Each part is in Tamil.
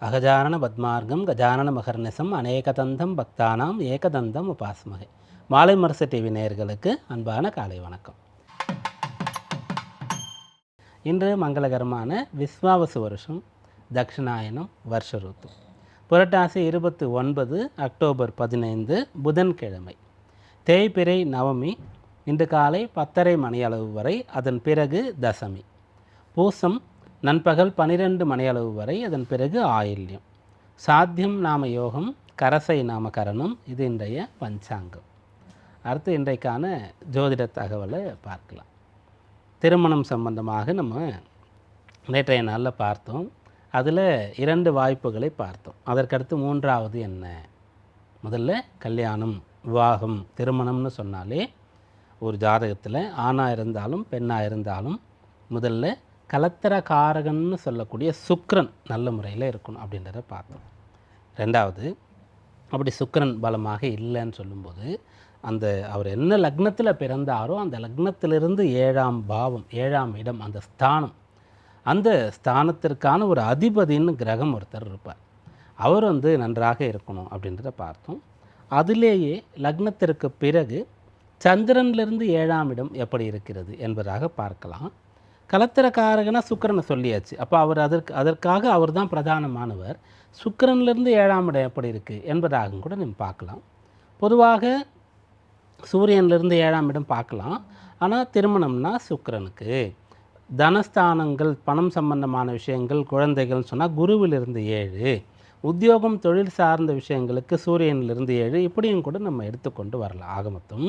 அகஜானன பத்மார்க்கம் கஜானன மகர்நிசம் அநேகதந்தம் பக்தானாம் ஏகதந்தம் உபாஸ்மகை மாலை மரச டிவி நேயர்களுக்கு அன்பான காலை வணக்கம். இன்று மங்களகரமான விஸ்வாவசு வருஷம் தக்ஷிணாயனம் வருஷ ருத்து. புரட்டாசி இருபத்தி ஒன்பது அக்டோபர் பதினைந்து புதன்கிழமை. தேய்பிறை நவமி இன்று காலை பத்தரை மணியளவு வரை அதன் பிறகு தசமி. பூசம் நண்பகல் பனிரெண்டு மணியளவு வரை அதன் பிறகு ஆயில்யம். சாத்தியம் நாம யோகம் கரசை நாம கரணம் இது இன்றைய பஞ்சாங்கம். அடுத்து இன்றைக்கான ஜோதிட தகவலை பார்க்கலாம். திருமணம் சம்பந்தமாக நம்ம நேற்றைய நாளில் பார்த்தோம். அதில் இரண்டு வாய்ப்புகளை பார்த்தோம். அதற்கடுத்து மூன்றாவது என்ன? முதல்ல கல்யாணம் விவாகம் திருமணம்னு சொன்னாலே ஒரு ஜாதகத்தில் ஆணாக இருந்தாலும் பெண்ணாக இருந்தாலும் முதல்ல கலத்தர காரகன்னு சொல்லக்கூடிய சுக்ரன் நல்ல முறையில் இருக்கணும் அப்படின்றத பார்த்தோம். ரெண்டாவது அப்படி சுக்ரன் பலமாக இல்லைன்னு சொல்லும்போது அந்த அவர் என்ன லக்னத்தில் பிறந்தாரோ அந்த லக்னத்திலிருந்து ஏழாம் பாவம் ஏழாம் இடம் அந்த ஸ்தானம் அந்த ஸ்தானத்திற்கான ஒரு அதிபதின்னு கிரகம் ஒருத்தர் இருப்பார். அவர் வந்து நன்றாக இருக்கணும் அப்படின்றத பார்த்தோம். அதிலேயே லக்னத்திற்கு பிறகு சந்திரன்லேருந்து ஏழாம் இடம் எப்படி இருக்கிறது என்பதாக பார்க்கலாம். கலத்திரக்காரகனா சுக்கிரனை சொல்லியாச்சு. அப்போ அவர் அதற்கு அதற்காக அவர் தான் பிரதானமானவர். சுக்கரன்லேருந்து ஏழாம் இடம் எப்படி இருக்குது என்பதாகவும் கூட நம்ம பார்க்கலாம். பொதுவாக சூரியன்லேருந்து ஏழாம் இடம் பார்க்கலாம். ஆனால் திருமணம்னா சுக்கரனுக்கு. தனஸ்தானங்கள் பணம் சம்பந்தமான விஷயங்கள் குழந்தைகள்னு சொன்னால் குருவிலிருந்து ஏழு. உத்தியோகம் தொழில் சார்ந்த விஷயங்களுக்கு சூரியனிலிருந்து ஏழு. இப்படியும் கூட நம்ம எடுத்துக்கொண்டு வரலாம். ஆக மொத்தம்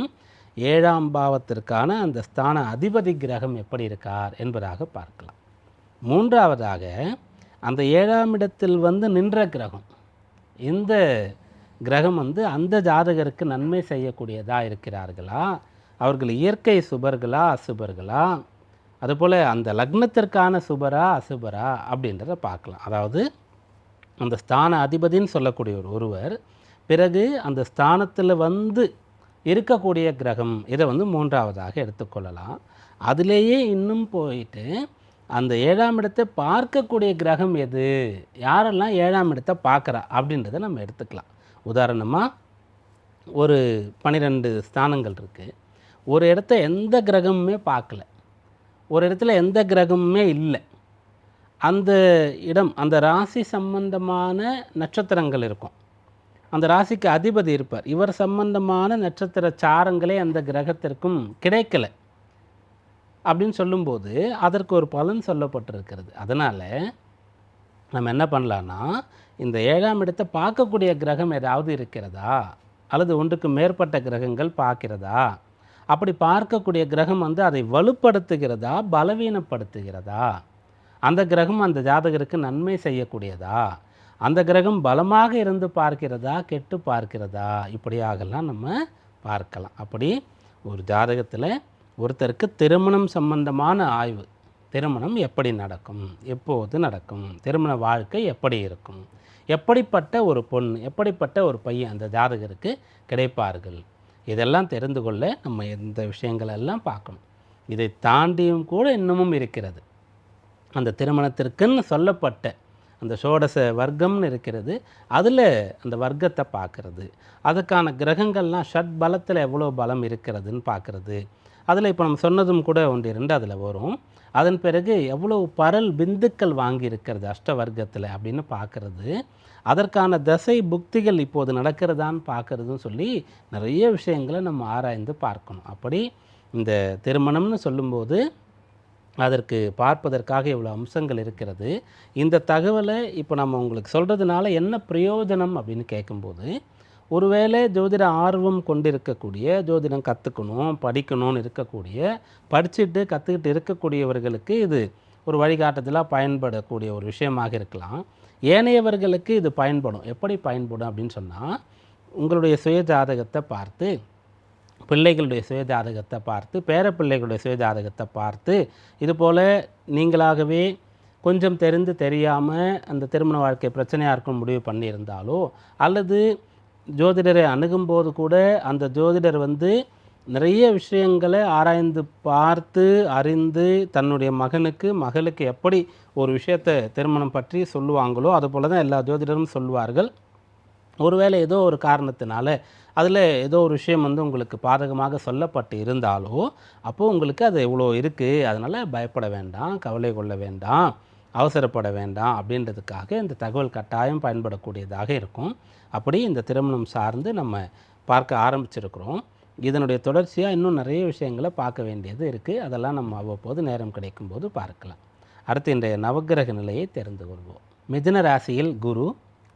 ஏழாம் பாவத்திற்கான அந்த ஸ்தான அதிபதி கிரகம் எப்படி இருக்கார் என்பதாக பார்க்கலாம். மூன்றாவதாக அந்த ஏழாம் இடத்தில் வந்து நின்ற கிரகம். இந்த கிரகம் வந்து அந்த ஜாதகருக்கு நன்மை செய்யக்கூடியதாக இருக்கிறார்களா? அவர்கள் இயற்கை சுபர்களா அசுபர்களா? அதுபோல் அந்த லக்னத்திற்கான சுபரா அசுபரா அப்படின்றத பார்க்கலாம். அதாவது அந்த ஸ்தான அதிபதின்னு சொல்லக்கூடிய ஒரு ஒருவர் பிறகு அந்த ஸ்தானத்தில் வந்து இருக்கக்கூடிய கிரகம் இதை வந்து மூன்றாவதாக எடுத்துக்கொள்ளலாம். அதிலேயே இன்னும் போயிட்டு அந்த ஏழாம் இடத்தை பார்க்கக்கூடிய கிரகம் எது? யாரெல்லாம் ஏழாம் இடத்தை பார்க்குறா? அப்படின்றத நம்ம எடுத்துக்கலாம். உதாரணமாக ஒரு பன்னிரெண்டு ஸ்தானங்கள் இருக்குது ஒரு இடத்த எந்த கிரகமுமே பார்க்கல. ஒரு இடத்துல எந்த கிரகமுமே இல்லை. அந்த இடம் அந்த ராசி சம்பந்தமான நட்சத்திரங்கள் இருக்கும். அந்த ராசிக்கு அதிபதி இருப்பார். இவர் சம்பந்தமான நட்சத்திர சாரங்களே அந்த கிரகத்திற்கும் கிடைக்கல. அப்படின்னு சொல்லும்போது அதற்கு ஒரு பலன் சொல்லப்பட்டிருக்கிறது. அதனால் நம்ம என்ன பண்ணலான்னா இந்த ஏழாம் இடத்தை பார்க்கக்கூடிய கிரகம் ஏதாவது இருக்கிறதா? அல்லது ஒன்றுக்கு மேற்பட்ட கிரகங்கள் பார்க்கிறதா? அப்படி பார்க்கக்கூடிய கிரகம் வந்து அதை வலுப்படுத்துகிறதா? பலவீனப்படுத்துகிறதா? அந்த கிரகம் அந்த ஜாதகருக்கு நன்மை செய்யக்கூடியதா? அந்த கிரகம் பலமாக இருந்து பார்க்கிறதா கெட்டு பார்க்கிறதா? இப்படியாகலாம் நம்ம பார்க்கலாம். அப்படி ஒரு ஜாதகத்தில் ஒருத்தருக்கு திருமணம் சம்பந்தமான ஆய்வு. திருமணம் எப்படி நடக்கும்? எப்போது நடக்கும்? திருமண வாழ்க்கை எப்படி இருக்கும்? எப்படிப்பட்ட ஒரு பொண்ணு எப்படிப்பட்ட ஒரு பையன் அந்த ஜாதகருக்கு கிடைப்பார்கள்? இதெல்லாம் தெரிந்து கொள்ள நம்ம இந்த விஷயங்களெல்லாம் பார்க்கணும். இதை தாண்டியும் கூட இன்னமும் இருக்கிறது. அந்த திருமணத்திற்குன்னு சொல்லப்பட்ட அந்த சோடச வர்க்கம்னு இருக்கிறது அதில் அந்த வர்க்கத்தை பார்க்குறது. அதுக்கான கிரகங்கள்லாம் ஷட் பலத்தில் எவ்வளோ பலம் இருக்கிறதுன்னு பார்க்குறது. அதில் இப்போ நம்ம சொன்னதும் கூட ஒன்று இரண்டு அதில் வரும். அதன் பிறகு எவ்வளோ பரல் பிந்துக்கள் வாங்கி இருக்கிறது அஷ்ட வர்க்கத்தில் அப்படின்னு பார்க்குறது. அதற்கான தசை புக்திகள் இப்போது நடக்கிறதான்னு பார்க்குறதுன்னு சொல்லி நிறைய விஷயங்களை நம்ம ஆராய்ந்து பார்க்கணும். அப்படி இந்த திருமணம்னு சொல்லும்போது அதற்கு பார்ப்பதற்காக இவ்வளோ அம்சங்கள் இருக்கிறது. இந்த தகவலை இப்போ நம்ம உங்களுக்கு சொல்கிறதுனால என்ன பிரயோஜனம் அப்படின்னு கேட்கும்போது ஒருவேளை ஜோதிட ஆர்வம் கொண்டிருக்கக்கூடிய ஜோதிடம் கற்றுக்கணும் படிக்கணும்னு இருக்கக்கூடிய படிச்சுட்டு கற்றுக்கிட்டு இருக்கக்கூடியவர்களுக்கு இது ஒரு வழிகாட்டுதலாக பயன்படக்கூடிய ஒரு விஷயமாக இருக்கலாம். ஏனையவர்களுக்கு இது பயன்படும். எப்படி பயன்படும் அப்படின்னு சொன்னால் உங்களுடைய சுய ஜாதகத்தை பார்த்து பிள்ளைகளுடைய சுயஜாதகத்தை பார்த்து பேரப்பிள்ளைகளுடைய சுயஜாதகத்தை பார்த்து இதுபோல் நீங்களாகவே கொஞ்சம் தெரிந்து தெரியாமல் அந்த திருமண வாழ்க்கை பிரச்சனையாக இருக்கும் முடிவு பண்ணியிருந்தாலோ அல்லது ஜோதிடரை அணுகும்போது கூட அந்த ஜோதிடர் வந்து நிறைய விஷயங்களை ஆராய்ந்து பார்த்து அறிந்து தன்னுடைய மகனுக்கு மகளுக்கு எப்படி ஒரு விஷயத்தை திருமணம் பற்றி சொல்லுவாங்களோ அதுபோல தான் எல்லா ஜோதிடரும் சொல்லுவார்கள். ஒருவேளை ஏதோ ஒரு காரணத்தினால அதில் ஏதோ ஒரு விஷயம் வந்து உங்களுக்கு பாதகமாக சொல்லப்பட்டு இருந்தாலோ அப்போது உங்களுக்கு அது இவ்வளோ இருக்குது அதனால் பயப்பட வேண்டாம் கவலை கொள்ள வேண்டாம் அவசரப்பட வேண்டாம் அப்படின்றதுக்காக இந்த தகவல் கட்டாயம் பயன்படக்கூடியதாக இருக்கும். அப்படி இந்த திருமணம் சார்ந்து நம்ம பார்க்க ஆரம்பிச்சிருக்கிறோம். இதனுடைய தொடர்ச்சியாக இன்னும் நிறைய விஷயங்களை பார்க்க வேண்டியது இருக்குது அதெல்லாம் நம்ம அவ்வப்போது நேரம் கிடைக்கும்போது பார்க்கலாம். அடுத்து இன்றைய நவக்கிரக நிலையை தெரிந்து கொள்வோம். மிதுன ராசியில் குரு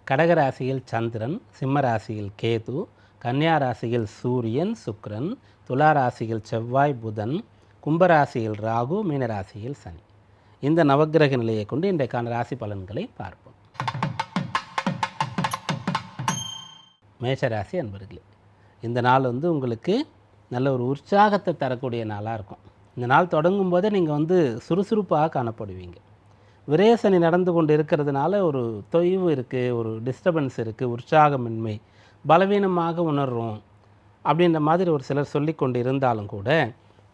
கடக ராசியில் சந்திரன் சிம்மராசியில் கேது கன்னியாராசியில் சூரியன் சுக்ரன் துலா ராசியில் செவ்வாய் புதன் கும்பராசியில் ராகு மீனராசியில் சனி. இந்த நவக்கிரக நிலையை கொண்டு இன்றைக்கான ராசி பலன்களை பார்ப்போம். மேஷராசி அன்பர்களே இந்த நாள் வந்து உங்களுக்கு நல்ல ஒரு உற்சாகத்தை தரக்கூடிய நாளாக இருக்கும். இந்த நாள் தொடங்கும் போதே நீங்கள் வந்து சுறுசுறுப்பாக காணப்படுவீங்க. விரேசனி நடந்து கொண்டு இருக்கிறதுனால ஒரு தொய்வு இருக்குது ஒரு டிஸ்டர்பன்ஸ் இருக்குது உற்சாகமின்மை பலவீனமாக உணர்றோம் அப்படின்ற மாதிரி ஒரு சிலர் சொல்லி கொண்டு இருந்தாலும் கூட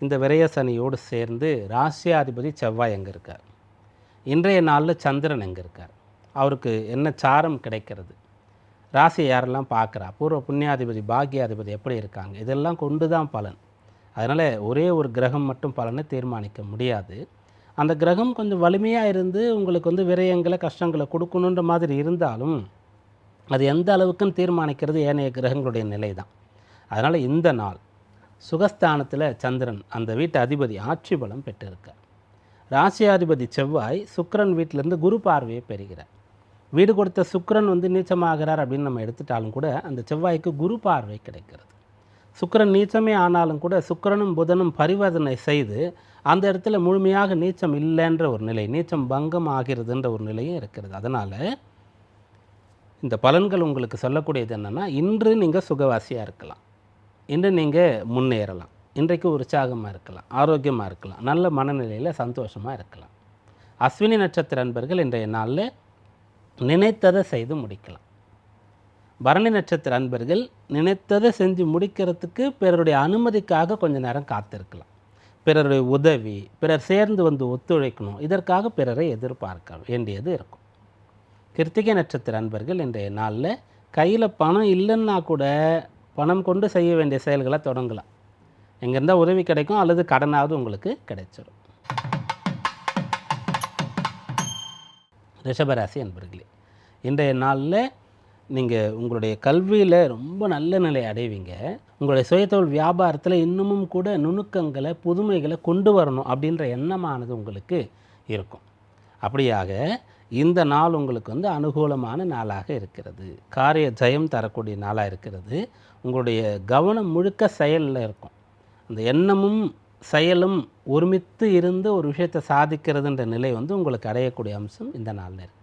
இந்த விரயசனியோடு சேர்ந்து ராசியாதிபதி செவ்வாய் எங்கே இருக்கார்? இன்றைய நாளில் சந்திரன் எங்கே இருக்கார்? அவருக்கு என்ன சாரம் கிடைக்கிறது? ராசியை யாரெல்லாம் பார்க்குறா? பூர்வ புண்ணியாதிபதி பாக்கியாதிபதி எப்படி இருக்காங்க? இதெல்லாம் கொண்டு தான் பலன். அதனால் ஒரே ஒரு கிரகம் மட்டும் பலனை தீர்மானிக்க முடியாது. அந்த கிரகம் கொஞ்சம் வலிமையாக இருந்து உங்களுக்கு வந்து விரயங்களை கஷ்டங்களை கொடுக்கணுன்ற மாதிரி இருந்தாலும் அது எந்த அளவுக்குன்னு தீர்மானிக்கிறது ஏனைய கிரகங்களுடைய நிலை தான் அதனால் இந்த நாள் சுகஸ்தானத்தில் சந்திரன் அந்த வீட்டு அதிபதி ஆட்சி பலம் பெற்றிருக்கார். ராசியாதிபதி செவ்வாய் சுக்கரன் வீட்டிலேருந்து குரு பார்வையை பெறுகிறார். வீடு கொடுத்த சுக்கரன் வந்து நீச்சமாகிறார் அப்படின்னு நம்ம எடுத்துட்டாலும் கூட அந்த செவ்வாய்க்கு குரு பார்வை கிடைக்கிறது. சுக்கிரன் நீச்சமே ஆனாலும் கூட சுக்கிரனும் புதனும் பரிவர்த்தனை செய்து அந்த இடத்துல முழுமையாக நீச்சம் இல்லைன்ற ஒரு நிலை நீச்சம் பங்கம் ஆகிறதுன்ற ஒரு நிலையும் இருக்கிறது. அதனால் இந்த பலன்கள் உங்களுக்கு சொல்லக்கூடியது என்னென்னா இன்று நீங்கள் சுகவாசியாக இருக்கலாம். இன்று நீங்கள் முன்னேறலாம். இன்றைக்கு உற்சாகமாக இருக்கலாம் ஆரோக்கியமாக இருக்கலாம் நல்ல மனநிலையில் சந்தோஷமாக இருக்கலாம். அஸ்வினி நட்சத்திர அன்பர்கள் இன்றைய நாளில் நினைத்ததை செய்து முடிக்கலாம். பரணி நட்சத்திர அன்பர்கள் நினைத்ததை செஞ்சு முடிக்கிறதுக்கு பிறருடைய அனுமதிக்காக கொஞ்ச நேரம் காத்திருக்கலாம். பிறருடைய உதவி பிறர் சேர்ந்து வந்து ஒத்துழைக்கணும். இதற்காக பிறரை எதிர்பார்க்க வேண்டியது இருக்கும். கிருத்திகை நட்சத்திர அன்பர்கள் இன்றைய நாளில் கையில் பணம் இல்லைன்னா கூட பணம் கொண்டு செய்ய வேண்டிய செயல்களை தொடங்கலாம். எங்கேருந்தால் உதவி கிடைக்கும் அல்லது கடனாவது உங்களுக்கு கிடைச்சிடும் ரிஷபராசி அன்பர்களே இன்றைய நாளில் நீங்கள் உங்களுடைய கல்வியில் ரொம்ப நல்ல நிலை அடைவீங்க. உங்களுடைய சுயத்தொழில் வியாபாரத்தில் இன்னமும் கூட நுணுக்கங்களை புதுமைகளை கொண்டு வரணும் அப்படின்ற எண்ணமானது உங்களுக்கு இருக்கும். அப்படியாக இந்த நாள் உங்களுக்கு வந்து அனுகூலமான நாளாக இருக்கிறது. காரிய ஜெயம் தரக்கூடிய நாளாக இருக்கிறது. உங்களுடைய கவனம் முழுக்க செயலில் இருக்கும். அந்த எண்ணமும் செயலும் ஒருமித்து இருந்து ஒரு விஷயத்தை சாதிக்கிறதுன்ற நிலை வந்து உங்களுக்கு அடையக்கூடிய அம்சம் இந்த நாளில் இருக்குது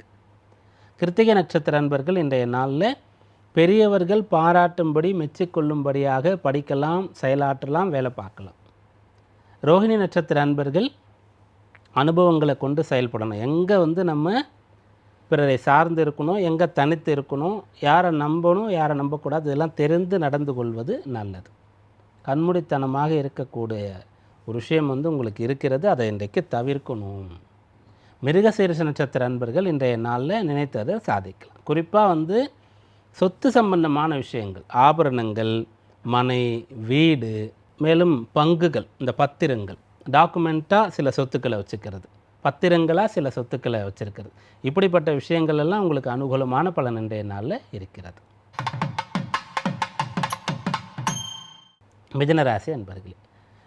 கிருத்திகை நட்சத்திர அன்பர்கள் இன்றைய நாளில் பெரியவர்கள் பாராட்டும்படி மெச்சிக்கொள்ளும்படியாக படிக்கலாம் செயலாற்றலாம் வேலை பார்க்கலாம். ரோஹிணி நட்சத்திர அன்பர்கள் அனுபவங்களை கொண்டு செயல்படணும். எங்கே வந்து நம்ம பிறரை சார்ந்து இருக்கணும் எங்கே தனித்து இருக்கணும் யாரை நம்பணும் யாரை நம்பக்கூடாது இதெல்லாம் தெரிந்து நடந்து கொள்வது நல்லது. கண்மூடித்தனமாக இருக்கக்கூடிய ஒரு விஷயம் வந்து உங்களுக்கு இருக்கிறது அதை இன்றைக்கு தவிர்க்கணும். மிருகசீரிஷ நட்சத்திர அன்பர்கள் இன்றைய நாளில் நினைத்ததை சாதிக்கலாம். குறிப்பாக வந்து சொத்து சம்பந்தமான விஷயங்கள் ஆபரணங்கள் மனை வீடு மேலும் பங்குகள் இந்த பத்திரங்கள் டாக்குமெண்ட்டாக சில சொத்துக்களை வச்சுக்கிறது. பத்திரங்களாக சில சொத்துக்களை வச்சுருக்கிறது. இப்படிப்பட்ட விஷயங்கள் எல்லாம் உங்களுக்கு அனுகூலமான பலன் இன்றைய நாளில் இருக்கிறது. மிதனராசி அன்பர்களே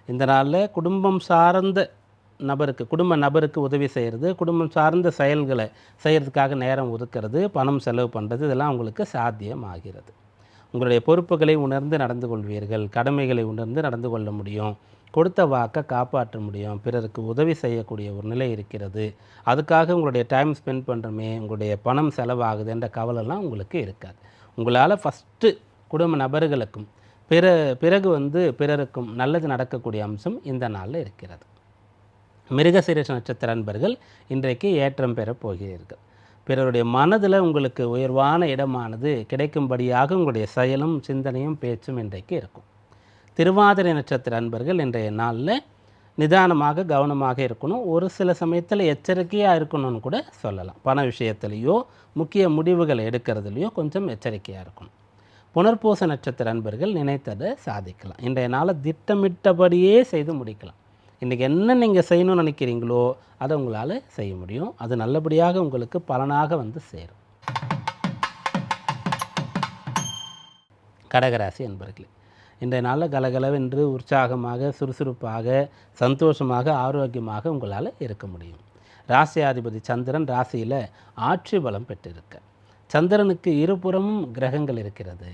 இந்த நாளில் குடும்பம் சார்ந்த நபருக்கு குடும்ப நபருக்கு உதவி செய்கிறது குடும்பம் சார்ந்த செயல்களை செய்கிறதுக்காக நேரம் ஒதுக்கிறது பணம் செலவு பண்ணுறது இதெல்லாம் உங்களுக்கு சாத்தியமாகிறது. உங்களுடைய பொறுப்புகளை உணர்ந்து நடந்து கொள்வீர்கள் கடமைகளை உணர்ந்து நடந்து கொள்ள முடியும் கொடுத்த வாக்கை காப்பாற்ற முடியும் பிறருக்கு உதவி செய்யக்கூடிய ஒரு நிலை இருக்கிறது. அதுக்காக உங்களுடைய டைம் ஸ்பெண்ட் பண்ணுறமே உங்களுடைய பணம் செலவாகுதுன்ற கவலைலாம் உங்களுக்கு இருக்காது. உங்களால் ஃபஸ்ட்டு குடும்ப நபர்களுக்கும் பிற பிறகு வந்து பிறருக்கும் நல்லது நடக்கக்கூடிய அம்சம் இந்த நாளில் இருக்கிறது. மிருகசீரிஷ நட்சத்திர அன்பர்கள் இன்றைக்கு ஏற்றம் பெறப் போகிறீர்கள். பிறருடைய மனதில் உங்களுக்கு உயர்வான இடமானது கிடைக்கும்படியாக உங்களுடைய செயலும் சிந்தனையும் பேச்சும் இன்றைக்கு இருக்கும். திருவாதிரை நட்சத்திர அன்பர்கள் இன்றைய நாளில் நிதானமாக கவனமாக இருக்கணும். ஒரு சில சமயத்தில் எச்சரிக்கையாக இருக்கணும்னு கூட சொல்லலாம். பண விஷயத்துலேயோ முக்கிய முடிவுகளை எடுக்கிறதுலையோ கொஞ்சம் எச்சரிக்கையாக இருக்கணும். புனர்பூச நட்சத்திர அன்பர்கள் நினைத்ததை சாதிக்கலாம். இன்றைய நாளை திட்டமிட்டபடியே செய்து முடிக்கலாம். இன்றைக்கி என்ன நீங்கள் செய்யணும்னு நினைக்கிறீங்களோ அதை உங்களால் செய்ய முடியும். அது நல்லபடியாக உங்களுக்கு பலனாக வந்து சேரும். கடகராசி என்பர்களே இன்றைய நாளில் கலகலவென்று உற்சாகமாக சுறுசுறுப்பாக சந்தோஷமாக ஆரோக்கியமாக உங்களால் இருக்க முடியும். ராசியாதிபதி சந்திரன் ராசியில் ஆட்சி பலம் பெற்றிருக்க. சந்திரனுக்கு இருபுறமும் கிரகங்கள் இருக்கிறது.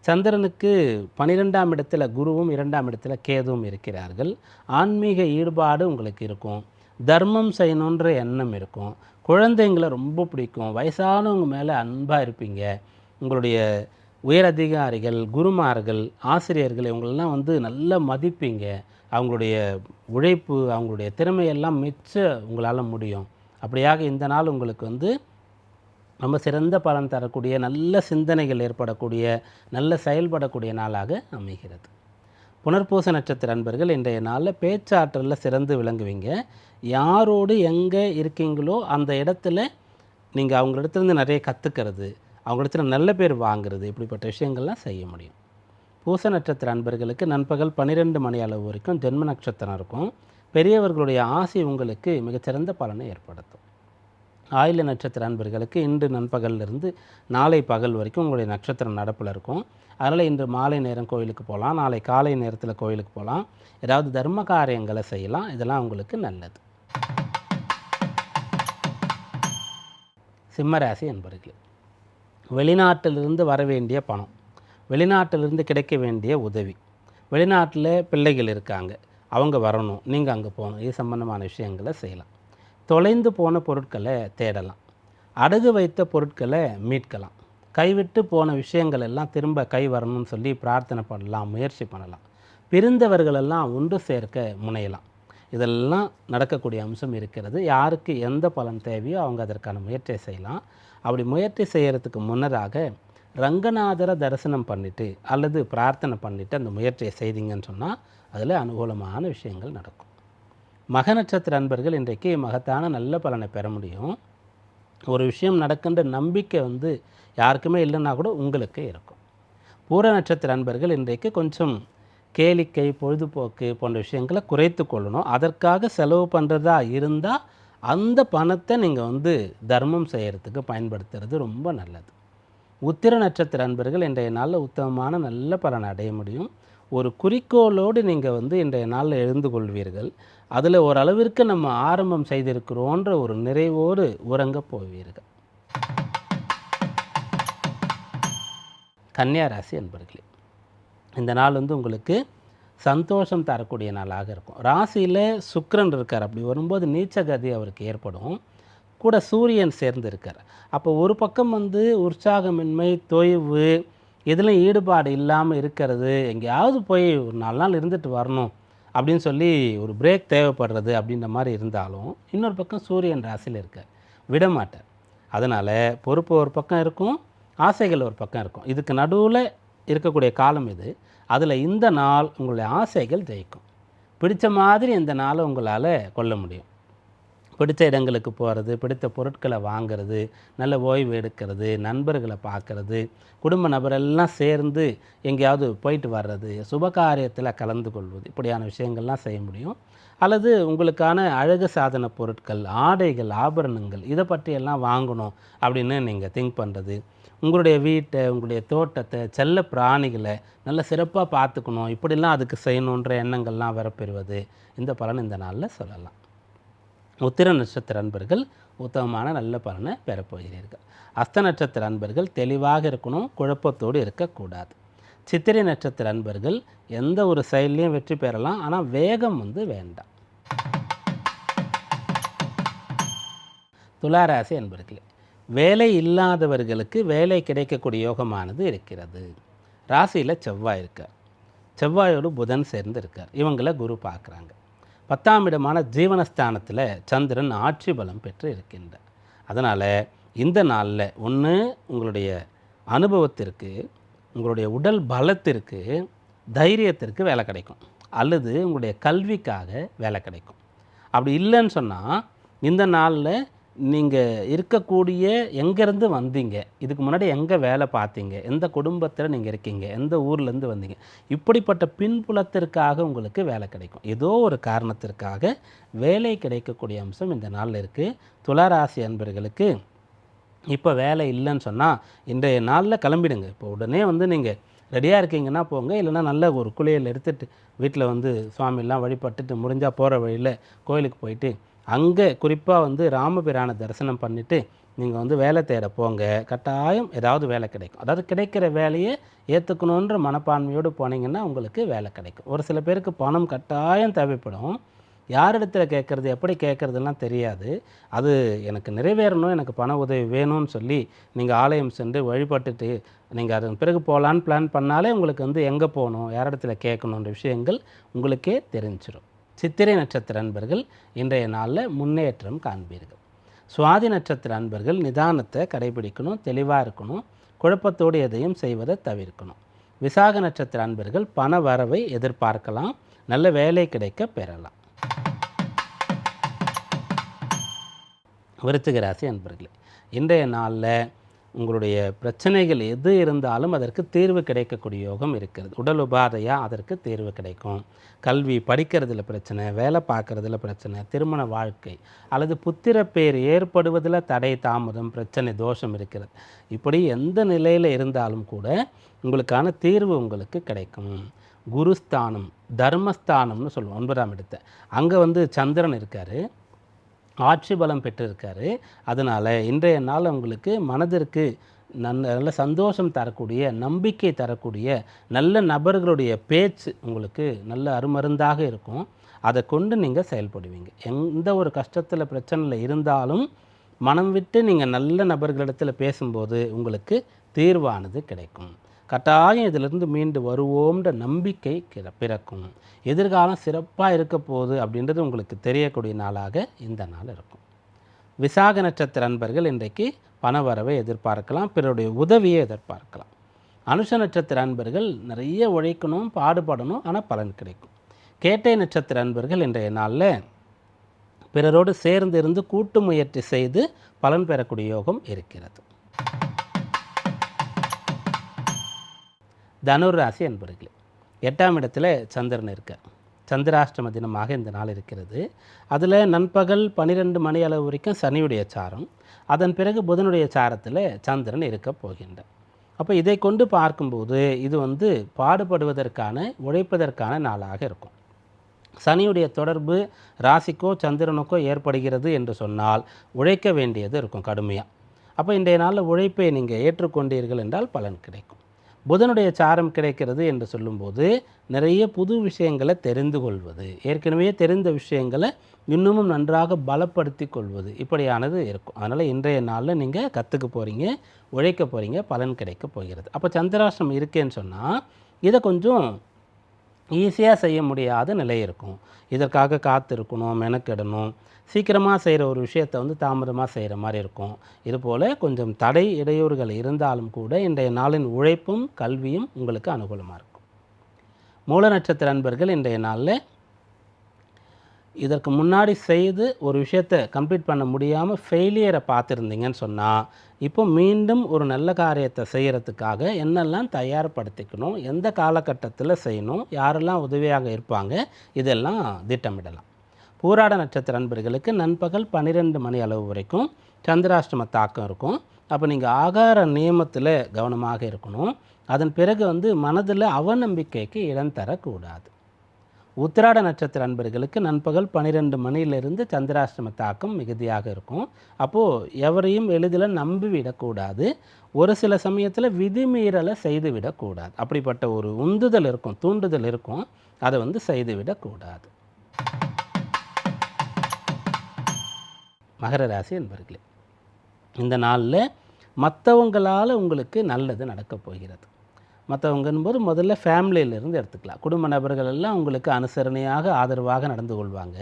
சந்திரனுக்கு பனிரெண்டாம் இடத்துல குருவும் இரண்டாம் இடத்துல கேதுவும் இருக்கிறார்கள். ஆன்மீக ஈடுபாடு உங்களுக்கு இருக்கும். தர்மம் செய்யணுன்ற எண்ணம் இருக்கும். குழந்தைங்களை ரொம்ப பிடிக்கும். வயசானவங்க மேலே அன்பாக இருப்பீங்க. உங்களுடைய உயரதிகாரிகள் குருமார்கள் ஆசிரியர்கள் இவங்களெல்லாம் வந்து நல்லா மதிப்பீங்க. அவங்களுடைய உழைப்பு அவங்களுடைய திறமையெல்லாம் மிச்ச உங்களால் முடியும். அப்படியாக இந்த நாள் உங்களுக்கு வந்து ரொம்ப சிறந்த பலன் தரக்கூடிய நல்ல சிந்தனைகள் ஏற்படக்கூடிய நல்ல செயல்படக்கூடிய நாளாக அமைகிறது. புனர்பூச நட்சத்திர அன்பர்கள் இன்றைய நாளில் பேச்சாற்றலில் சிறந்து விளங்குவீங்க. யாரோடு எங்கே இருக்கீங்களோ அந்த இடத்துல நீங்கள் அவங்களிடத்துலேருந்து நிறைய கற்றுக்கிறது அவங்களிடத்துல நல்ல பேர் வாங்குறது இப்படிப்பட்ட விஷயங்கள்லாம் செய்ய முடியும். பூச நட்சத்திர அன்பர்களுக்கு நண்பகல் பன்னிரெண்டு மணி அளவு வரைக்கும் ஜென்ம நட்சத்திரம் இருக்கும். பெரியவர்களுடைய ஆசை உங்களுக்கு மிகச்சிறந்த பலனை ஏற்படுத்தும். ஆயில நட்சத்திர அன்பர்களுக்கு இன்று நண்பகலிருந்து நாளை பகல் வரைக்கும் உங்களுடைய நட்சத்திரம் நடப்பில் இருக்கும். அதனால் இன்று மாலை நேரம் கோயிலுக்கு போகலாம். நாளை காலை நேரத்தில் கோயிலுக்கு போகலாம். ஏதாவது தர்ம காரியங்களை செய்யலாம். இதெல்லாம் உங்களுக்கு நல்லது. சிம்மராசி அன்பர்கள் வெளிநாட்டிலிருந்து வர வேண்டிய பணம் வெளிநாட்டிலிருந்து கிடைக்க வேண்டிய உதவி வெளிநாட்டில் பிள்ளைகள் இருக்காங்க. அவங்க வரணும். நீங்கள் அங்கே போகணும். இது சம்பந்தமான விஷயங்களை செய்யலாம். தொலைந்து போன பொருட்களை தேடலாம். அடகு வைத்த பொருட்களை மீட்கலாம். கைவிட்டு போன விஷயங்கள் எல்லாம் திரும்ப கை வரணும்னு சொல்லி பிரார்த்தனை பண்ணலாம் முயற்சி பண்ணலாம். பிரிந்தவர்களெல்லாம் ஒன்று சேர்க்க முனையலாம். இதெல்லாம் நடக்கக்கூடிய அம்சம் இருக்கிறது. யாருக்கு எந்த பலன் தேவையோ அவங்க அதற்கான முயற்சியை செய்யலாம். அப்படி முயற்சி செய்கிறதுக்கு முன்னராக ரங்கநாதரை தரிசனம் பண்ணிவிட்டு அல்லது பிரார்த்தனை பண்ணிவிட்டு அந்த முயற்சியை செய்தீங்கன்னு சொன்னால் அதில் அனுகூலமான விஷயங்கள் நடக்கும். மக நட்சத்திர அன்பர்கள் இன்றைக்கு மகத்தான நல்ல பலனை பெற முடியும். ஒரு விஷயம் நடக்கின்ற நம்பிக்கை வந்து யாருக்குமே இல்லைன்னா கூட உங்களுக்கு இருக்கும். பூர நட்சத்திர அன்பர்கள் இன்றைக்கு கொஞ்சம் கேளிக்கை பொழுதுபோக்கு போன்ற விஷயங்களை குறைத்து கொள்ளணும். அதற்காக செலவு பண்ணுறதா இருந்தால் அந்த பணத்தை நீங்கள் வந்து தர்மம் செய்கிறதுக்கு பயன்படுத்துறது ரொம்ப நல்லது. உத்திர நட்சத்திர அன்பர்கள் இன்றைய நாளில் உத்தமமான நல்ல பலனை அடைய முடியும். ஒரு குறிக்கோளோடு நீங்கள் வந்து இன்றைய நாளில் எழுந்து கொள்வீர்கள். அதில் ஓரளவிற்கு நம்ம ஆரம்பம் செய்திருக்கிறோன்ற ஒரு நிறைவோடு உறங்க போவீர்கள். கன்னியா ராசி அன்பர்களே இந்த நாள் வந்து உங்களுக்கு சந்தோஷம் தரக்கூடிய நாளாக இருக்கும். ராசியில் சுக்கரன் இருக்கார். அப்படி வரும்போது நீச்சகதி அவருக்கு ஏற்படும். கூட சூரியன் சேர்ந்து இருக்கார். அப்போ ஒரு பக்கம் வந்து உற்சாகமின்மை தொய்வு இதில் ஈடுபாடு இல்லாமல் இருக்கிறது? எங்கேயாவது போய் ஒரு நாலு நாள் இருந்துட்டு வரணும் அப்படின்னு சொல்லி ஒரு பிரேக் தேவைப்படுறது அப்படின்ற மாதிரி இருந்தாலும் இன்னொரு பக்கம் சூரியன் ராசியில் இருக்க விடமாட்டார் அதனால் பொறுப்பு ஒரு பக்கம் இருக்கும் ஆசைகள் ஒரு பக்கம் இருக்கும். இதுக்கு நடுவில் இருக்கக்கூடிய காலம் இது. அதில் இந்த நாள் உங்களுடைய ஆசைகள் ஜெயிக்கும். பிடித்த மாதிரி இந்த நாளை உங்களால் கொள்ள முடியும். பிடித்த இடங்களுக்கு போகிறது பிடித்த பொருட்களை வாங்கிறது நல்ல ஓய்வு எடுக்கிறது நண்பர்களை பார்க்கறது குடும்ப நபரெல்லாம் சேர்ந்து எங்கேயாவது போயிட்டு வர்றது சுபகாரியத்தில் கலந்து கொள்வது இப்படியான விஷயங்கள்லாம் செய்ய முடியும். அல்லது உங்களுக்கான அழகு சாதன பொருட்கள் ஆடைகள் ஆபரணங்கள் இதை பற்றியெல்லாம் வாங்கணும் அப்படின்னு நீங்கள் திங்க் பண்ணுறது உங்களுடைய வீட்டை உங்களுடைய தோட்டத்தை செல்ல பிராணிகளை நல்ல சிறப்பாக பார்த்துக்கணும். இப்படிலாம் அதுக்கு செய்யணுன்ற எண்ணங்கள்லாம் வரப்பெறுவது. இந்த பலன் இந்த நாளில் சொல்லலாம். உத்திர நட்சத்திர அன்பர்கள் உத்தமமான நல்ல பலனை பெறப்போகிறீர்கள் அஸ்த நட்சத்திர அன்பர்கள் தெளிவாக இருக்கணும் குழப்பத்தோடு இருக்கக்கூடாது. சித்திரை நட்சத்திர அன்பர்கள் எந்த ஒரு செயல்லையும் வெற்றி பெறலாம் ஆனால் வேகம் வந்து வேண்டாம். துளாராசி அன்பர்களே வேலை இல்லாதவர்களுக்கு வேலை கிடைக்கக்கூடிய யோகமானது இருக்கிறது. ராசியில் செவ்வாய் இருக்கார். செவ்வாயோடு புதன் சேர்ந்து இருக்கார். இவங்கள குரு பார்க்குறாங்க. பத்தாம் இடமான ஜீவனஸ்தானத்தில் சந்திரன் ஆட்சி பலம் பெற்று இருக்கின்றார். அதனால் இந்த நாளில் ஒன்று உங்களுடைய அனுபவத்திற்கு உங்களுடைய உடல் பலத்திற்கு தைரியத்திற்கு வேலை கிடைக்கும். அல்லது உங்களுடைய கல்விக்காக வேலை கிடைக்கும். அப்படி இல்லைன்னு சொன்னால் இந்த நாளில் நீங்கள் இருக்கக்கூடிய எங்கேருந்து வந்தீங்க? இதுக்கு முன்னாடி எங்கே வேலை பார்த்தீங்க? எந்த குடும்பத்தில் நீங்கள் இருக்கீங்க? எந்த ஊர்லேருந்து வந்தீங்க? இப்படிப்பட்ட பின்புலத்திற்காக உங்களுக்கு வேலை கிடைக்கும். ஏதோ ஒரு காரணத்திற்காக வேலை கிடைக்கக்கூடிய அம்சம் இந்த நாளில் இருக்குது துளாராசி அன்பர்களுக்கு இப்போ வேலை இல்லைன்னு சொன்னால் இன்றைய நாளில் கிளம்பிடுங்க. இப்போ உடனே வந்து நீங்கள் ரெடியாக இருக்கீங்கன்னா போங்க. இல்லைன்னா நல்ல ஒரு குளியல் எடுத்துகிட்டு வீட்டில் வந்து சுவாமிலாம் வழிபட்டுட்டு முடிஞ்சால் போகிற வழியில் கோயிலுக்கு போயிட்டு அங்கே குறிப்பாக வந்து ராமபிரானை தரிசனம் பண்ணிவிட்டு நீங்கள் வந்து வேலை தேட போங்க. கட்டாயம் ஏதாவது வேலை கிடைக்கும். அதாவது கிடைக்கிற வேலையை ஏற்றுக்கணுன்ற மனப்பான்மையோடு போனீங்கன்னா உங்களுக்கு வேலை கிடைக்கும். ஒரு சில பேருக்கு பணம் கட்டாயம் தேவைப்படும். யாரிடத்துல கேட்குறது எப்படி கேட்குறதுலாம் தெரியாது. அது எனக்கு நிறைவேறணும் எனக்கு பண உதவி வேணும்னு சொல்லி நீங்கள் ஆலயம் சென்று வழிபட்டுட்டு நீங்கள் அதன் பிறகு போகலான்னு பிளான் பண்ணாலே உங்களுக்கு வந்து எங்கே போகணும் யாரிடத்துல கேட்கணுன்ற விஷயங்கள் உங்களுக்கே தெரிஞ்சிடும் சித்திரை நட்சத்திர அன்பர்கள் இன்றைய நாளில் முன்னேற்றம் காண்பீர்கள். சுவாதி நட்சத்திர அன்பர்கள் நிதானத்தை கடைபிடிக்கணும் தெளிவாக இருக்கணும் குழப்பத்தோடு எதையும் செய்வதை தவிர்க்கணும். விசாக நட்சத்திர அன்பர்கள் பண வரவை எதிர்பார்க்கலாம் நல்ல வேலை கிடைக்க பெறலாம். விருச்சிக ராசி அன்பர்களே இன்றைய நாளில் உங்களுடைய பிரச்சனைகள் எது இருந்தாலும் அதற்கு தீர்வு கிடைக்கக்கூடிய யோகம் இருக்கிறது. உடல் உபாதையாக அதற்கு தீர்வு கிடைக்கும். கல்வி படிக்கிறதுல பிரச்சனை வேலை பார்க்குறதுல பிரச்சனை திருமண வாழ்க்கை அல்லது புத்திர பேர் ஏற்படுவதில் தடை தாமதம் பிரச்சனை தோஷம் இருக்கிறது. இப்படி எந்த நிலையில் இருந்தாலும் கூட உங்களுக்கான தீர்வு உங்களுக்கு கிடைக்கும். குருஸ்தானம் தர்மஸ்தானம்னு சொல்லுவோம் ஒன்பதாம் இடத்தை. அங்கே வந்து சந்திரன் இருக்கார். ஆட்சி பலம் பெற்றிருக்காரு. அதனால் இன்றைய நாள் உங்களுக்கு மனதிற்கு நன் நல்ல சந்தோஷம் தரக்கூடிய நம்பிக்கை தரக்கூடிய நல்ல நபர்களுடைய பேச்சு உங்களுக்கு நல்ல அருமருந்தாக இருக்கும். அதை கொண்டு நீங்கள் செயல்படுவீங்க. எந்த ஒரு கஷ்டத்தில் பிரச்சனையில் இருந்தாலும் மனம் விட்டு நீங்கள் நல்ல நபர்களிடத்தில் பேசும்போது உங்களுக்கு தீர்வானது கிடைக்கும். கட்டாயம் இதிலிருந்து மீண்டு வருவோம்ன்ற நம்பிக்கை கிற- பிறக்கும். எதிர்காலம் சிறப்பாக இருக்க போகுது அப்படின்றது உங்களுக்கு தெரியக்கூடிய நாளாக இந்த நாள் இருக்கும். விசாக நட்சத்திர அன்பர்கள் இன்றைக்கு பணவரவை எதிர்பார்க்கலாம் பிறருடைய உதவியை எதிர்பார்க்கலாம். அனுஷ நட்சத்திர அன்பர்கள் நிறைய உழைக்கணும் பாடுபடணும் ஆனால் பலன் கிடைக்கும். கேட்டை நட்சத்திர அன்பர்கள் இன்றைய நாளில் பிறரோடு சேர்ந்து இருந்து கூட்டு முயற்சி செய்து பலன் பெறக்கூடிய யோகம் இருக்கிறது. தனுர் ராசி அன்பர்களே எட்டாம் இடத்துல சந்திரன் இருக்கார். சந்திராஷ்டம தினமாக இந்த நாள் இருக்கிறது. அதில் நண்பகல் பன்னிரெண்டு மணி அளவு வரைக்கும் சனியுடைய சாரம். அதன் பிறகு புதனுடைய சாரத்தில் சந்திரன் இருக்க போகின்றார். அப்போ இதை கொண்டு பார்க்கும்போது இது வந்து பாடுபடுவதற்கான உழைப்பதற்கான நாளாக இருக்கும். சனியுடைய தொடர்பு ராசிக்கோ சந்திரனுக்கோ ஏற்படுகிறது என்று சொன்னால் உழைக்க வேண்டியது இருக்கும் கடுமையாக அப்போ இன்றைய நாளில் உழைப்பை நீங்கள் ஏற்றுக்கொண்டீர்கள் என்றால் பலன் கிடைக்கும். புதனுடைய சாரம் கிடைக்கிறது என்று சொல்லும்போது நிறைய புது விஷயங்களை தெரிந்து கொள்வது ஏற்கனவே தெரிந்த விஷயங்களை இன்னமும் நன்றாக பலப்படுத்தி கொள்வது இப்படியானது இருக்கும். அதனால் இன்றைய நாளில் நீங்கள் கற்றுக்க போகிறீங்க உழைக்க போகிறீங்க பலன் கிடைக்க போகிறது. அப்போ சந்திராஷ்டிரம் இருக்கேன்னு சொன்னால் இதை கொஞ்சம் ஈஸியாக செய்ய முடியாத நிலை இருக்கும். இதற்காக காத்திருக்கணும் மெனக்கெடணும். சீக்கிரமாக செய்கிற ஒரு விஷயத்தை வந்து தாமதமாக செய்கிற மாதிரி இருக்கும். இதுபோல் கொஞ்சம் தடை இடையூறுகள் இருந்தாலும் கூட இன்றைய நாளின் உழைப்பும் கல்வியும் உங்களுக்கு அனுகூலமாக இருக்கும். மூல நட்சத்திர அன்பர்கள் இன்றைய நாளில் இதற்கு முன்னாடி செய்து ஒரு விஷயத்தை கம்ப்ளீட் பண்ண முடியாமல் ஃபெயிலியரை பார்த்துருந்தீங்கன்னு சொன்னால் இப்போ மீண்டும் ஒரு நல்ல காரியத்தை செய்கிறதுக்காக என்னெல்லாம் தயார்படுத்திக்கணும் எந்த காலகட்டத்தில் செய்யணும் யாரெல்லாம் உதவியாக இருப்பாங்க இதெல்லாம் திட்டமிடலாம். பூராட நட்சத்திர அன்பர்களுக்கு நண்பகல் பன்னிரெண்டு மணி அளவு வரைக்கும் சந்திராஷ்டம தாக்கம் இருக்கும். அப்போ நீங்கள் ஆகார நியமத்தில் கவனமாக இருக்கணும். அதன் பிறகு வந்து மனதில் அவநம்பிக்கைக்கு இடம் தரக்கூடாது. உத்திராட நட்சத்திர அன்பர்களுக்கு நண்பகல் பன்னிரெண்டு மணியிலிருந்து சந்திராஷ்டம தாக்கம் மிகுதியாக இருக்கும். அப்போது எவரையும் எளிதில் நம்பி விடக்கூடாது. ஒரு சில சமயத்தில் விதிமீறலை செய்து விடக்கூடாது. அப்படிப்பட்ட ஒரு உந்துதல் இருக்கும் தூண்டுதல் இருக்கும். அதை வந்து செய்துவிடக்கூடாது மகர ராசி என்பர்களே இந்த நாளில் மற்றவங்களால் உங்களுக்கு நல்லது நடக்கப் போகிறது. மற்றவங்கன்போது முதல்ல ஃபேமிலியிலேருந்து எடுத்துக்கலாம். குடும்ப நபர்கள் எல்லாம் உங்களுக்கு அனுசரணையாக ஆதரவாக நடந்து கொள்வாங்க.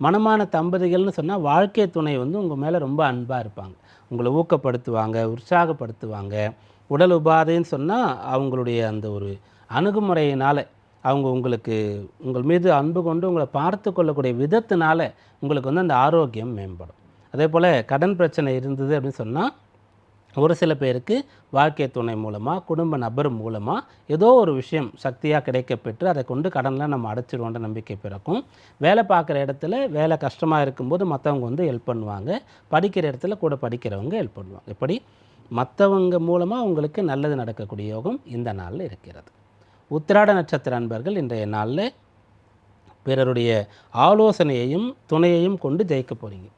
மனமான தம்பதிகள்னு சொன்னால் வாழ்க்கை துணை வந்து உங்கள் மேலே ரொம்ப அன்பாக இருப்பாங்க. உங்களை ஊக்கப்படுத்துவாங்க உற்சாகப்படுத்துவாங்க. உடல் உபாதைன்னு சொன்னால் அவங்களுடைய அந்த ஒரு அணுகுமுறையினால் அவங்க உங்களுக்கு உங்கள் மீது அன்பு கொண்டு உங்களை பார்த்து கொள்ளக்கூடிய விதத்தினால உங்களுக்கு வந்து அந்த ஆரோக்கியம் மேம்படும். அதே போல் கடன் பிரச்சனை இருந்தது அப்படின்னு சொன்னால் ஒரு சில பேருக்கு வாழ்க்கை துணை மூலமாக குடும்ப நபர் மூலமாக ஏதோ ஒரு விஷயம் சக்தியாக கிடைக்கப்பெற்று அதை கொண்டு கடன்லாம் நம்ம அடைச்சிடுவோன்ற நம்பிக்கை பிறக்கும். வேலை பார்க்குற இடத்துல வேலை கஷ்டமாக இருக்கும்போது மற்றவங்க வந்து ஹெல்ப் பண்ணுவாங்க. படிக்கிற இடத்துல கூட படிக்கிறவங்க ஹெல்ப் பண்ணுவாங்க. இப்படி மற்றவங்க மூலமாக உங்களுக்கு நல்லது நடக்கக்கூடிய யோகம் இந்த நாளில் இருக்கிறது. உத்திராட நட்சத்திர அன்பர்கள் இன்றைய நாளில் பிறருடைய ஆலோசனையையும் துணையையும் கொண்டு ஜெயிக்க போகிறீங்க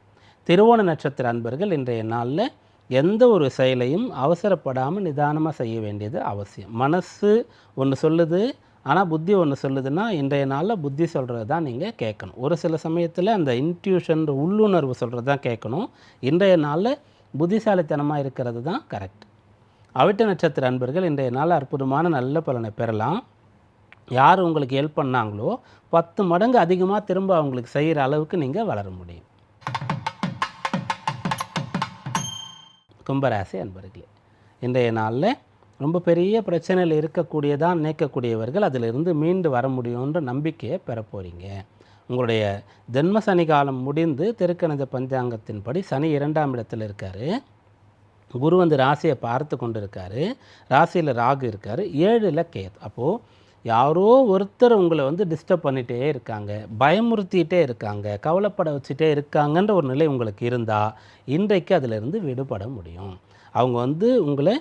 திருவோண நட்சத்திர அன்பர்கள் இன்றைய நாளில் எந்த ஒரு செயலையும் அவசரப்படாமல் நிதானமாக செய்ய வேண்டியது அவசியம். மனசு ஒன்று சொல்லுது ஆனால் புத்தி ஒன்று சொல்லுதுன்னா இன்றைய நாளில் புத்தி சொல்கிறது தான் நீங்கள் கேட்கணும். ஒரு சில சமயத்தில் அந்த இன்ட்யூஷன் உள்ளுணர்வு சொல்கிறது தான் கேட்கணும். இன்றைய நாளில் புத்திசாலித்தனமாக இருக்கிறது தான் கரெக்ட் அவிட்ட நட்சத்திர அன்பர்கள் இன்றைய நாள் அற்புதமான நல்ல பலனை பெறலாம். யார் உங்களுக்கு ஹெல்ப் பண்ணாங்களோ பத்து மடங்கு அதிகமாக திரும்ப அவங்களுக்கு செய்கிற அளவுக்கு நீங்கள் வளர முடியும். கும்பராசி அன்பர்களே இன்றைய நாளில் ரொம்ப பெரிய பிரச்சனையில் இருக்கக்கூடியதான் நினைக்கக்கூடியவர்கள் அதிலிருந்து மீண்டு வர முடியுன்ற நம்பிக்கையை பெற போகிறீங்க உங்களுடைய ஜென்ம சனி காலம் முடிந்து திருக்கணித பஞ்சாங்கத்தின்படி சனி இரண்டாம் இடத்தில் இருக்கார். குரு வந்து ராசியை பார்த்து கொண்டு இருக்கார் ராசியில் ராகு இருக்கார். ஏழில் கேத். அப்போது யாரோ ஒருத்தர் உங்களை வந்து டிஸ்டர்ப் பண்ணிகிட்டே இருக்காங்க பயமுறுத்திட்டே இருக்காங்க கவலைப்பட வச்சுட்டே இருக்காங்கன்ற ஒரு நிலை உங்களுக்கு இருந்தால் இன்றைக்கு அதிலிருந்து விடுபட முடியும். அவங்க வந்து உங்களை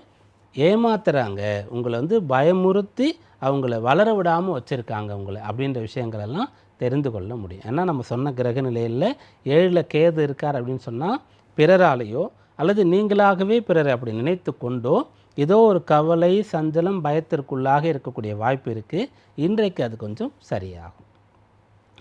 ஏமாத்துறாங்க உங்களை வந்து பயமுறுத்தி அவங்கள வளர விடாமல் வச்சுருக்காங்க உங்களை அப்படின்ற விஷயங்களெல்லாம் தெரிந்து கொள்ள முடியும். ஏன்னா நம்ம சொன்ன கிரக நிலையில் ஏழில் கேது இருக்கார் அப்படின்னு சொன்னால் பிறராலேயோ அல்லது நீங்களாகவே பிறரை அப்படி நினைத்து கொண்டோ ஏதோ ஒரு கவலை சஞ்சலம் பயத்திற்குள்ளாக இருக்கக்கூடிய வாய்ப்பு இருக்குது இன்றைக்கு அது கொஞ்சம் சரியாகும்.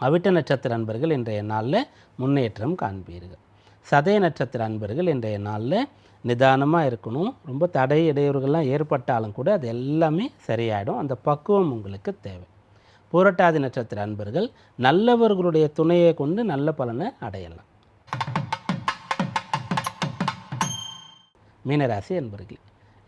அவிட்ட நட்சத்திர அன்பர்கள் இன்றைய நாளில் முன்னேற்றம் காண்பீர்கள். சதய நட்சத்திர அன்பர்கள் இன்றைய நாளில் நிதானமாக இருக்கணும். ரொம்ப தடை இடையூறுகள்லாம் ஏற்பட்டாலும் கூட அது எல்லாமே சரியாயிடும். அந்த பக்குவம் உங்களுக்கு தேவை. பூரட்டாதி நட்சத்திர அன்பர்கள் நல்லவர்களுடைய துணையை கொண்டு நல்ல பலனை அடையலாம். மீனராசி அன்பர்களே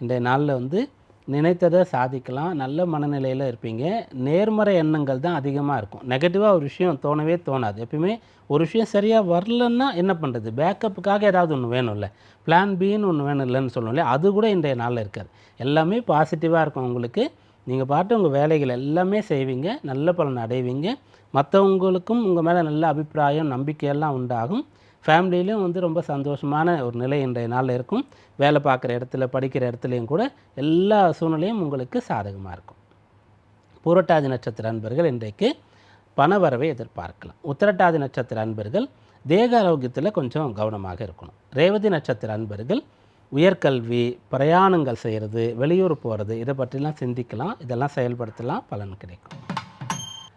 இன்றைய நாளில் வந்து நினைத்ததை சாதிக்கலாம் நல்ல மனநிலையில் இருப்பீங்க. நேர்மறை எண்ணங்கள் தான் அதிகமாக இருக்கும். நெகட்டிவாக ஒரு விஷயம் தோணவே தோணாது. எப்பயுமே ஒரு விஷயம் சரியாக வரலன்னா என்ன பண்ணுறது? பேக்கப்புக்காக ஏதாவது ஒன்று வேணும்ல. பிளான் பின்னு ஒன்று வேணும் இல்லைன்னு சொல்லணும் இல்லையா? அது கூட இன்றைய நாளில் இருக்காது. எல்லாமே பாசிட்டிவாக இருக்கும் உங்களுக்கு. நீங்கள் பாட்டு உங்கள் வேலைகள் எல்லாமே செய்வீங்க. நல்ல பலன் அடைவீங்க. மற்றவங்களுக்கும் உங்கள் மேலே நல்ல அபிப்பிராயம் நம்பிக்கையெல்லாம் உண்டாகும். ஃபேமிலியிலும் வந்து ரொம்ப சந்தோஷமான ஒரு நிலை இன்றைய நாளில் இருக்கும். வேலை பார்க்குற இடத்துல படிக்கிற இடத்துலையும் கூட எல்லா சூழ்நிலையும் உங்களுக்கு சாதகமாக இருக்கும். பூரட்டாதி நட்சத்திர அன்பர்கள் இன்றைக்கு பணவரவை எதிர்பார்க்கலாம். உத்திரட்டாதி நட்சத்திர அன்பர்கள் தேக ஆரோக்கியத்தில் கொஞ்சம் கவனமாக இருக்கணும். ரேவதி நட்சத்திர அன்பர்கள் உயர்கல்வி பிரயாணங்கள் செய்கிறது வெளியூர் போகிறது இதை பற்றிலாம் சிந்திக்கலாம். இதெல்லாம் செயல்படுத்தலாம். பலன் கிடைக்கும்.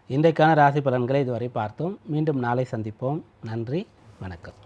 இன்றைக்கான ராசி பலன்களை இதுவரை பார்த்தோம். மீண்டும் நாளை சந்திப்போம். நன்றி. வணக்கம்.